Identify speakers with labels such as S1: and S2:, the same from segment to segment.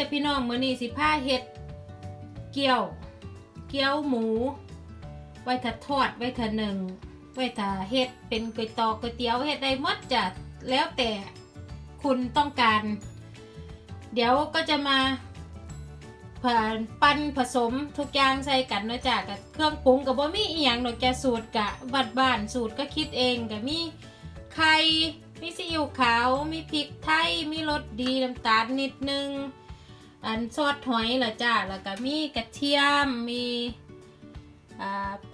S1: จะพี่น้องมื้อนี้สิพาเฮ็ด เกี๊ยว เกี๊ยวหมู ไว้ถ้าทอดไว้ถ้าหนึ่ง ไว้ถ้าเฮ็ดเป็นก๋วยตอกก๋วยเตี๋ยวเฮ็ดได้หมดจ้ะแล้วแต่คุณต้องการ เดี๋ยวก็จะมาผ่านปั้นผสมทุกอย่างใส่กันนาะจ้ะกับเครื่องปรุงกับบ่มีอีหยังดอกจ้ะสูตรกะบัดบ้านสูตรก็คิดเองก็มีไข่มีซีอิ๊วขาว มีพริกไทย มีรสดีน้ำตาลนิดนึง อันซอสหอยละจ้ะแล้วก็มีกระเทียมมี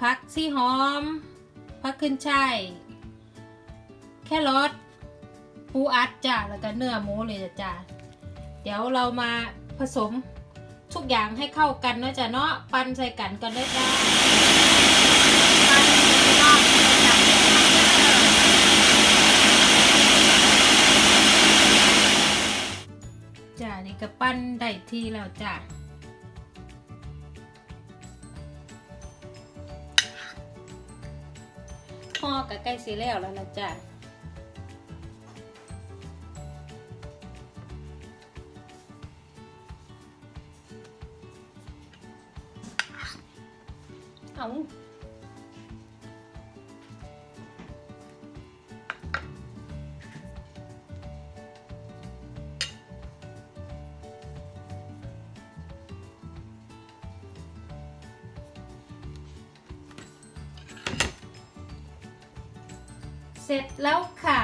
S1: ผักซี่หอมผักขึ้นช่ายแครอทปูอัดจ้ะแล้วก็เนื้อหมูเลยจ้ะจ้ะเดี๋ยวเรามาผสมทุกอย่างให้เข้ากันเนาะจ้ะเนาะ ปั้นใส่กันก่อนเลยจ้าปั้นรอบจับจ้า นี่ก็ปั้นได้ที่แล้วจ้าห่อกับใกล้สีแล้วแล้วนะจ้าเอา เสร็จแล้วค่ะ